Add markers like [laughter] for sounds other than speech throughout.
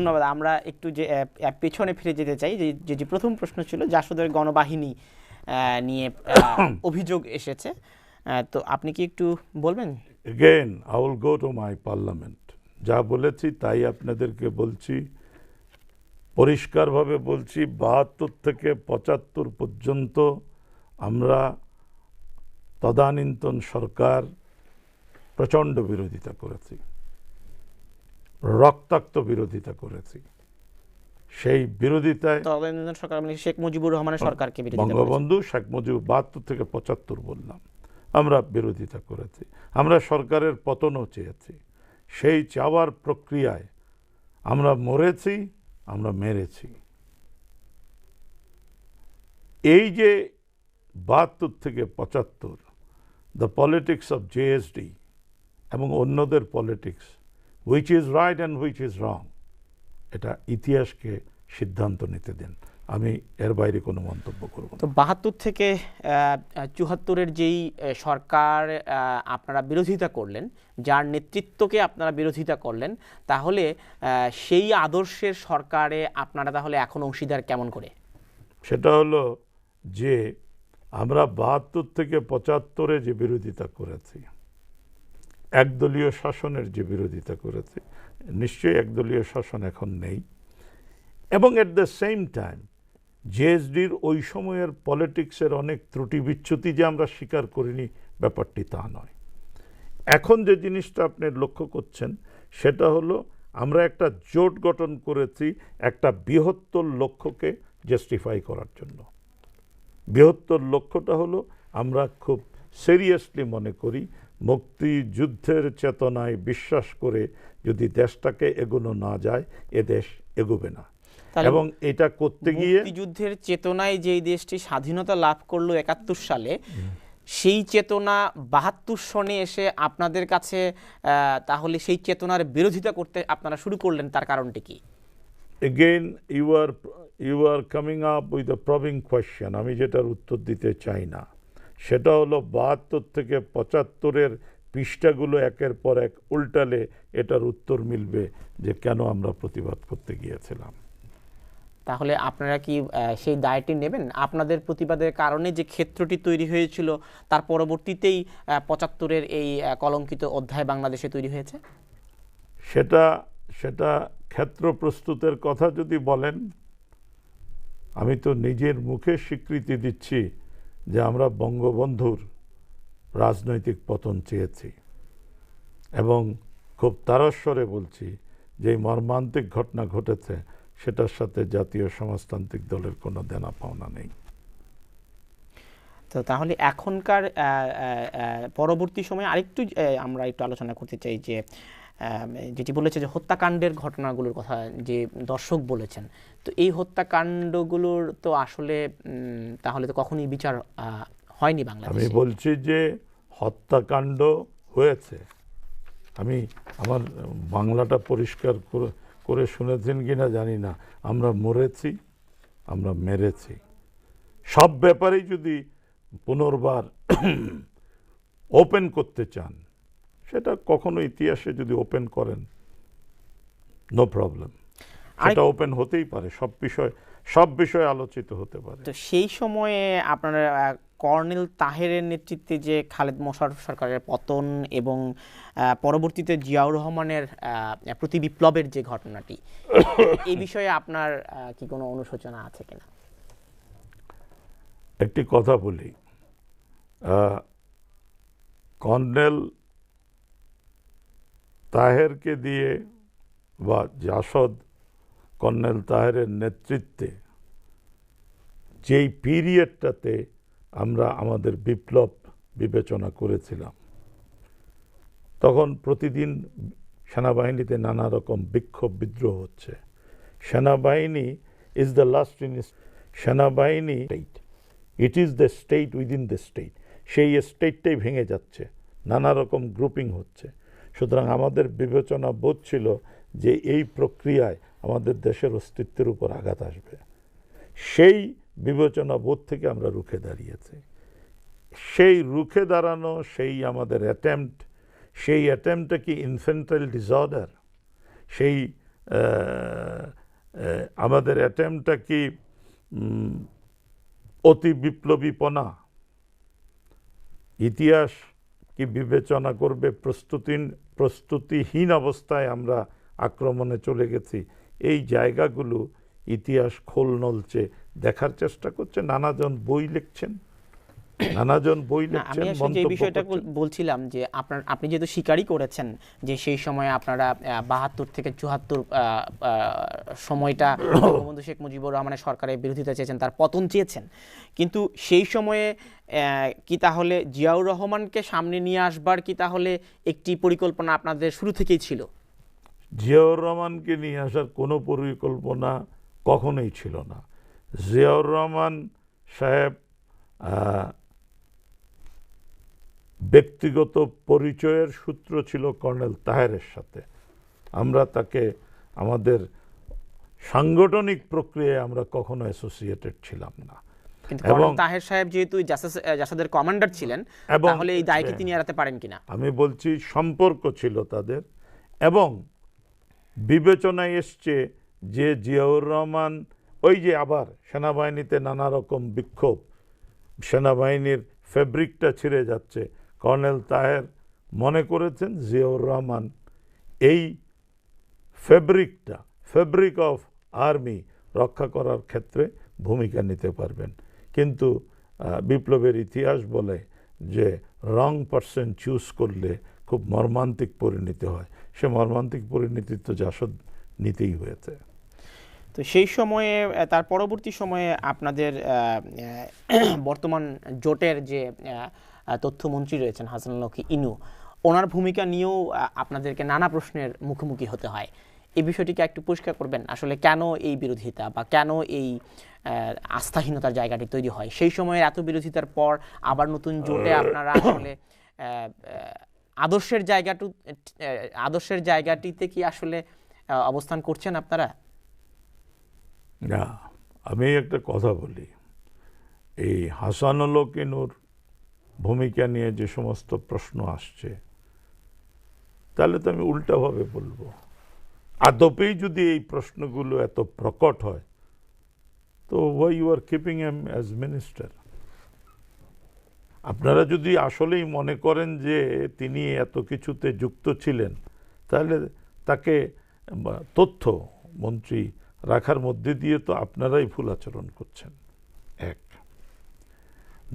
ধন্যবাদ। আমরা একটু যে পেছনে ফিরে যেতে চাই। যে যে- যে প্রথম প্রশ্ন ছিল জাসদের গণবাহিনী নিয়ে [coughs] অভিযোগ এসেছে। তো আপনি কি একটু বলবেন? Again I will go to my parliament যা বলেছি তাই আপনাদেরকে বলছি। পরিষ্কারভাবে বলছি বাহাত্তর থেকে পঁচাত্তর পর্যন্ত আমরা তদানীন্তন সরকার প্রচণ্ড বিরোধিতা করেছি। রক্তাক্ত বিরোধিতা করেছি। সেই বিরোধিতায় সরকার মানে শেখ মুজিবুর রহমানের সরকারকে বঙ্গবন্ধু শেখ মুজিবুর বাহাত্তর থেকে পঁচাত্তর বললাম। আমরা বিরোধিতা করেছি। আমরা সরকারের পতনও চেয়েছি। সেই চাওয়ার প্রক্রিয়ায় আমরা মরেছি আমরা মেরেছি। এই যে বাহাত্তর থেকে পঁচাত্তর দ্য পলিটিক্স অফ জেএসডি এবং অন্যদের politics which is right and which is wrong এটা ইতিহাসকে সিদ্ধান্ত নিতে দেন। আমি এর বাইরে কোনো মন্তব্য করব তো বাহাত্তর থেকে চুহাত্তরের যেই সরকার আপনারা বিরোধিতা করলেন যার নেতৃত্বকে আপনারা বিরোধিতা করলেন তাহলে সেই আদর্শের সরকারে আপনারা তাহলে এখন অংশীদার কেমন করে? সেটা হলো যে আমরা বাহাত্তর থেকে পঁচাত্তরে যে বিরোধিতা করেছি একদলীয় শাসনের যে বিরোধিতা করেছে, নিশ্চয়ই একদলীয় শাসন এখন নেই। এবং এট দ্য সেম টাইম জেএসডির ওই সময়ের পলিটিক্সের অনেক ত্রুটি বিচ্যুতি যে আমরা স্বীকার করিনি, ব্যাপারটি তা নয়। এখন যে জিনিসটা আপনি লক্ষ্য করছেন, সেটা হলো আমরা একটা জোট গঠন করেছি একটা বৃহত্তর লক্ষ্যকে জাস্টিফাই করার জন্য। বৃহত্তর লক্ষ্যটা হলো আমরা খুব সিরিয়াসলি মনে করি মুক্তিযুদ্ধের চেতনায় বিশ্বাস করে যদি দেশটাকে এগোনো না যায় এ দেশ এগোবে না। এবং এটা করতে গিয়ে মুক্তিযুদ্ধের চেতনায় যেই দেশটি স্বাধীনতা লাভ করল একাত্তর সালে সেই চেতনা বাহাত্তর সনে এসে আপনাদের কাছে তাহলে সেই চেতনার বিরোধিতা করতে আপনারা শুরু করলেন তার কারণটি কি? Again you are you are coming up with the probing question আমি যেটার উত্তর দিতে চাই না। সেটা হলো বাহাত্তর থেকে পঁচাত্তরের পৃষ্ঠাগুলো একের পর এক উল্টালে এটার উত্তর মিলবে যে কেন আমরা প্রতিবাদ করতে গিয়েছিলাম। তাহলে আপনারা কি সেই দায়টি নেবেন? আপনাদের প্রতিবাদের কারণে যে ক্ষেত্রটি তৈরি হয়েছিল তার পরবর্তীতেই পঁচাত্তরের এই কলঙ্কিত অধ্যায় বাংলাদেশে তৈরি হয়েছে? সেটা সেটা ক্ষেত্র প্রস্তুতের কথা যদি বলেন আমি তো নিজের মুখে স্বীকৃতি দিচ্ছি যে আমরা বঙ্গবন্ধুর রাজনৈতিক পতন চেয়েছি এবং খুব তারস্বরে বলছি যে মর্মান্তিক ঘটনা ঘটেছে, সেটার সাথে জাতীয় সমাজতান্ত্রিক দলের কোনো দেনা পাওনা নেই। তো তাহলে এখনকার পরবর্তী সময়ে আরেকটু আমরা একটু আলোচনা করতে চাই যে যেটি বলেছে যে হত্যাকাণ্ডের ঘটনাগুলোর কথা যে দর্শক বলেছেন। তো এই হত্যাকাণ্ডগুলোর তো আসলে তাহলে তো কখনোই বিচার হয়নি হয়নি আমি বলছি যে হত্যাকাণ্ড হয়েছে। আমি আমার বাংলাটা পরিষ্কার করে শুনেছেন কিনা জানি না। আমরা মরেছি, আমরা মেরেছি। সব ব্যাপারেই যদি পুনর্বার [clears throat] ওপেন করতে চান সেটা কখনো ইতিহাসে যদি ওপেন করেন নো প্রবলেম সেটা ওপেন হতেই পারে সব বিষয় সব বিষয়ে আলোচিত হতে পারে। তো সেই সময়ে আপনারা কর্নেল তাহেরের নেতৃত্বে যে খালেদ মোশাররফ সরকারের পতন এবং পরবর্তীতে জিয়াউর রহমানের প্রতি বিপ্লবের যে ঘটনাটি [coughs] এই বিষয়ে আপনার কি কোনো অনুশোচনা আছে কিনা? একটি কথা বলি। কর্নেল তাহেরকে দিয়ে বা জাসদ কর্নেল তাহেরের নেতৃত্বে যেই পিরিয়ডটাতে আমরা আমাদের বিপ্লব বিবেচনা করেছিলাম, তখন প্রতিদিন সেনাবাহিনীতে নানা রকম বিক্ষোভ বিদ্রোহ হচ্ছে। সেনাবাহিনী ইজ দ্য লাস্ট ইন সেনাবাহিনী it is the state within the state সেই স্টেটটাই ভেঙে যাচ্ছে, নানা রকম গ্রুপিং হচ্ছে। সুতরাং আমাদের বিবেচনা বোধ ছিল যে এই প্রক্রিয়ায় আমাদের দেশের অস্তিত্বের উপর আঘাত আসবে। সেই বিবেচনা বোধ থেকে আমরা রুখে দাঁড়িয়েছি। সেই রুখে দাঁড়ানো, সেই আমাদের অ্যাটেম্পট সেই অ্যাটেম্পটা কি ইনফেন্টাইল ডিসঅর্ডার সেই আমাদের অ্যাটেম্পটা কি অতি বিপ্লবীপনা ইতিহাস কি বিবেচনা করবে? প্রস্তুতি, প্রস্তুতিহীন অবস্থায় আমরা আক্রমণে চলে গেছি। এই জায়গাগুলো ইতিহাস খোল নলছে দেখার চেষ্টা করছে, নানাজন বই লিখছেন। [clears throat] নানাজন বই আমি লিখছেন আসলে যে বিষয়টা বলছিলাম যে আপনার আপনি যেহেতু স্বীকারই করেছেন যে সেই সময় আপনারা বাহাত্তর থেকে চুয়াত্তর সময়টা [coughs] বঙ্গবন্ধু শেখ মুজিবুর রহমানের সরকারের বিরোধিতা চেয়েছেন তার পতন চেয়েছেন। কিন্তু সেই সময়ে কি তাহলে জিয়াউর রহমানকে সামনে নিয়ে আসবার কি তাহলে একটি পরিকল্পনা আপনাদের শুরু থেকেই ছিল? জিয়াউর রহমানকে নিয়ে আসার কোনো পরিকল্পনা কখনোই ছিল না। জিয়াউর রহমান সাহেব ব্যক্তিগত পরিচয়ের সূত্র ছিল কর্নেল তাহেরের সাথে আমরা তাকে আমাদের সাংগঠনিক প্রক্রিয়ায় আমরা কখনো অ্যাসোসিয়েটেড ছিলাম না এবং- তাহের সাহেব যেহেতু জাসাদের কমান্ডার ছিলেন এবং- তাহলে এই দায়কে। তিনি এড়াতে পারেন কিনা আমি বলছি সম্পর্ক ছিল তাদের এবং বিবেচনায় এসছে যে জিয়াউর রহমান ওই যে আবার সেনাবাহিনীতে নানা রকম বিক্ষোভ সেনাবাহিনীর ফেব্রিকটা ছিঁড়ে যাচ্ছে কর্নেল তাহের মনে করেছেন জিয়াউর রহমান, এই ফেব্রিকটা, ফেব্রিক অফ আর্মি রক্ষা করার ক্ষেত্রে ভূমিকা নিতে পারবেন। কিন্তু বিপ্লবের ইতিহাস বলে যে রং পার্সন চুজ করলে খুব মর্মান্তিক পরিণতি হয়। সে মর্মান্তিক পরিণতি তো জাসদ নিতেই হয়েছে। তো সেই সময়ে তার পরবর্তী সময়ে আপনাদের বর্তমান জোটের যে তথ্যমন্ত্রী রয়েছেন হাসানুল্লাহ ইনু। ওনার ভূমিকা নিয়েও আপনাদেরকে নানা প্রশ্নের মুখোমুখি হতে হয়। এই বিষয়টিকে একটু পরিষ্কার করবেন, আসলে কেন এই বিরোধিতা বা কেন এই আস্থাহীনতার জায়গাটি তৈরি হয়? সেই সময়ের এত বিরোধিতার পর আবার নতুন জোটে আপনারা আসলে আদর্শের জায়গাটু আদর্শের জায়গাটিতে কি আসলে অবস্থান করছেন আপনারা? না, আমি একটা কথা বলি। এই হাসানুল কিনুর ভূমিকা নিয়ে যে সমস্ত প্রশ্ন আসছে, তাহলে তো আমি উল্টাভাবে বলব। আদপেই যদি এই প্রশ্নগুলো এত প্রকট হয়, তো why you are keeping him as minister আপনারা যদি আসলেই মনে করেন যে তিনি এত কিছুতে যুক্ত ছিলেন, তাহলে তাকে তথ্য মন্ত্রী রাখার মধ্যে দিয়ে তো আপনারাই ভুল আচরণ করছেন। এক।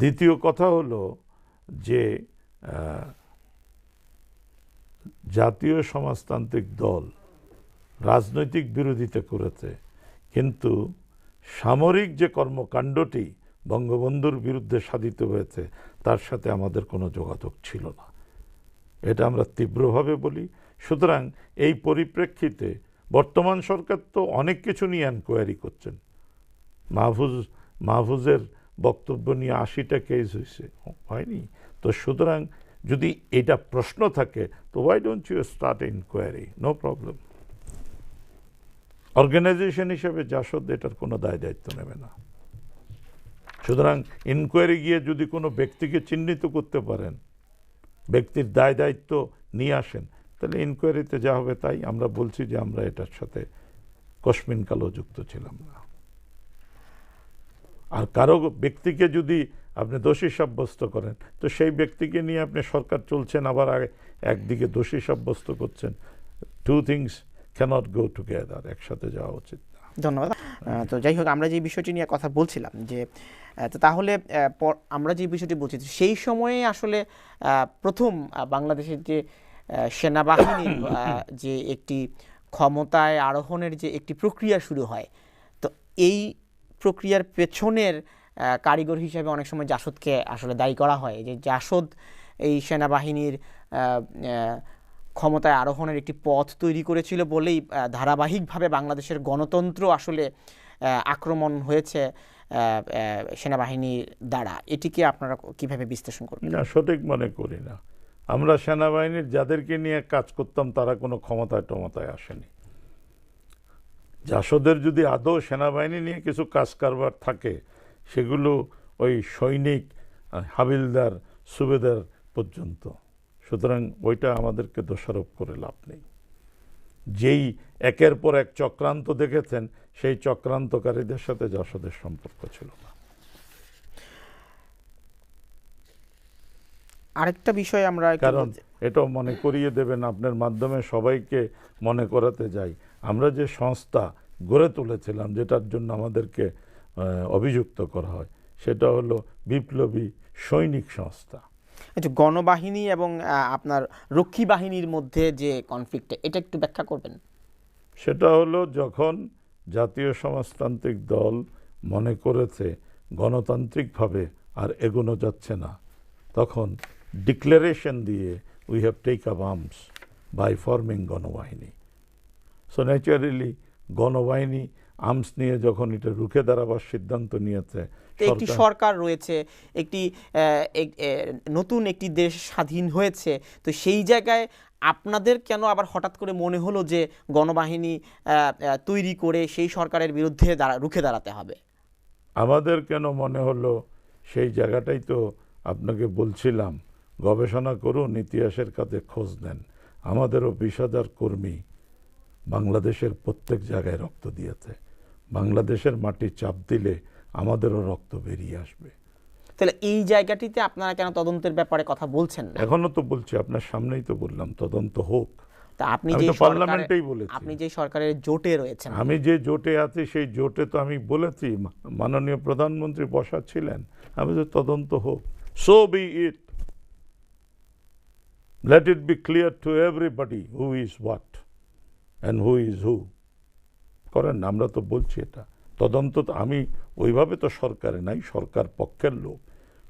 দ্বিতীয় কথা হলো যে জাতীয় সমাজতান্ত্রিক দল রাজনৈতিক বিরোধিতা করেছে, কিন্তু সামরিক যে কর্মকাণ্ডটি বঙ্গবন্ধুর বিরুদ্ধে সাধিত হয়েছে, তার সাথে আমাদের কোনো যোগাযোগ ছিল না। এটা আমরা তীব্রভাবে বলি। সুতরাং এই পরিপ্রেক্ষিতে বর্তমান সরকার তো অনেক কিছু নিয়ে এনকোয়ারি করছেন। মাহফুজ, মাহফুজের বক্তব্য নিয়ে আশিটা কেস হয়েছে হয়নি? তো সুতরাং যদি এটা প্রশ্ন থাকে, তো why don't you start inquiry no problem organization হিসেবে জাসদ এটার কোনো দায় দায়িত্ব নেবে না। সুতরাং ইনকোয়ারি গিয়ে যদি কোনো ব্যক্তিকে চিহ্নিত করতে পারেন, ব্যক্তির দায় দায়িত্ব নিয়ে আসেন, তাহলে ইনকোয়ারিতে যা হবে তাই। আমরা বলছি যে আমরা এটার সাথে কসমিন কালো যুক্ত ছিলাম না। আর কারও ব্যক্তিকে যদি আপনি দোষী সাব্যস্ত করেন তো সেই ব্যক্তিকে নিয়ে আপনি সরকার চলছেন আবার আগে- একদিকে দোষী সাব্যস্ত করছেন। Two things cannot go together একসাথে যাওয়া উচিত না। ধন্যবাদ। তো যাই হোক আমরা যে বিষয়টি নিয়ে কথা বলছিলাম যে তো তাহলে আমরা যে বিষয়টি বলছি সেই সময়ে আসলে প্রথম বাংলাদেশের যে সেনাবাহিনীর [coughs] যে একটি ক্ষমতায় আরোহণের যে একটি প্রক্রিয়া শুরু হয় তো এই প্রক্রিয়ার পেছনের কারিগর হিসেবে অনেক সময় জাসদকে আসলে দায়ী করা হয়। যে জাসদ এই সেনাবাহিনীর ক্ষমতায় আরোহণের একটি পথ তৈরি করেছিল বলেই ধারাবাহিকভাবে বাংলাদেশের গণতন্ত্র আসলে আক্রমণ হয়েছে সেনাবাহিনীর দ্বারা। এটিকে আপনারা কীভাবে বিশ্লেষণ করবেন? না, সঠিক মনে করি না। আমরা সেনাবাহিনীর যাদেরকে নিয়ে কাজ করতাম, তারা কোনো ক্ষমতায় টমতায় আসেনি। জাসদের যদি আদৌ সেনাবাহিনী নিয়ে কিছু কাজ কারবার থাকে, সেগুলো ওই সৈনিক হাবিলদার সুবেদার পর্যন্ত। সুতরাং ওইটা আমাদেরকে দোষারোপ করে লাভ নেই। যেই একের পর এক চক্রান্ত দেখেছেন, সেই চক্রান্তকারীদের সাথে যশোদের সম্পর্ক ছিল না। আরেকটা বিষয় আমরা কারণ এটাও মনে করিয়ে দেবেন আপনার মাধ্যমে সবাইকে মনে করাতে যাই। আমরা যে সংস্থা গড়ে তুলেছিলাম যেটার জন্য আমাদেরকে অভিযুক্ত করা হয় সেটা হলো বিপ্লবী সৈনিক সংস্থা। আচ্ছা গণবাহিনী এবং আপনার রক্ষী বাহিনীর মধ্যে যে কনফ্লিক্ট এটা একটু ব্যাখ্যা করবেন? সেটা হলো যখন জাতীয় সমাজতান্ত্রিক দল মনে করেছে গণতান্ত্রিকভাবে আর এগোনো যাচ্ছে না তখন ডিক্লারেশন দিয়ে we have take up arms by forming গণবাহিনী so naturally গণবাহিনী আর্মস নিয়ে যখন এটা রুখে দাঁড়াবার সিদ্ধান্ত নিয়েছে একটি সরকার- রয়েছে একটি নতুন একটি দেশ স্বাধীন হয়েছে তো সেই জায়গায় আপনাদের কেন আবার হঠাৎ করে মনে হলো যে গণবাহিনী তৈরি করে সেই সরকারের বিরুদ্ধে দাঁড়া রুখে দাঁড়াতে হবে? আমাদের কেন মনে হলো সেই জায়গাটাই তো আপনাকে বলছিলাম গবেষণা করুন ইতিহাসের কাছে খোঁজ নেন। আমাদেরও বিশ হাজার কর্মী বাংলাদেশের প্রত্যেক জায়গায় রক্ত দিয়েছে। বাংলাদেশের মাটি চাপ দিলে আমাদেরও রক্ত বেরিয়ে আসবে। তাহলে এই জায়গাটিতে আপনারা কেন তদন্তের ব্যাপারে কথা বলছেন না? এখনও তো বলছি আপনার সামনেই তো বললাম তদন্ত হোক। তা আপনি যে পার্লামেন্টেই বলেছি। আপনি যে সরকারের জোটে রয়েছেন। আমি যে জোটে আছি সেই জোটে তো আমি বলেছি মাননীয় প্রধানমন্ত্রী বসা ছিলেন আমি তো তদন্ত হোক। So be it let it be clear to everybody who is what and who is who করেন আমরা তো বলছি এটা। তদন্ত তো আমি ওইভাবে তো সরকারে নাই সরকার পক্ষের লোক।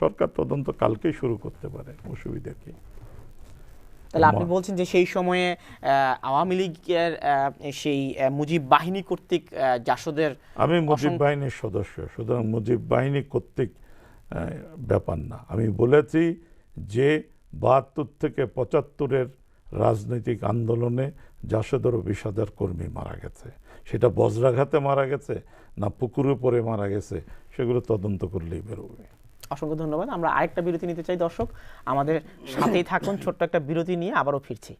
সরকার তদন্ত কালকেই শুরু করতে পারে অসুবিধা কি? তাহলে আপনি বলছেন যে সেই সময়ে আওয়ামী লীগের সেই মুজিব বাহিনী কর্তৃক জাসদের আমি মুজিব বাহিনীর সদস্য সুতরাং মুজিব বাহিনী কর্তৃক ব্যাপার না। আমি বলেছি যে বাহাত্তর থেকে পঁচাত্তরের রাজনৈতিক আন্দোলনে যশোদর বিশ হাজার কর্মী মারা গেছে। সেটা বজ্রাঘাতে মারা গেছে না পুকুরে পরে মারা গেছে, সেগুলো তদন্ত করলেই বেরোবে। অসংখ্য ধন্যবাদ। আমরা আরেকটা বিরতি নিতে চাই দর্শক। আমাদের সাথেই থাকুন, ছোট্ট একটা বিরতি নিয়ে আবারও ফিরছি।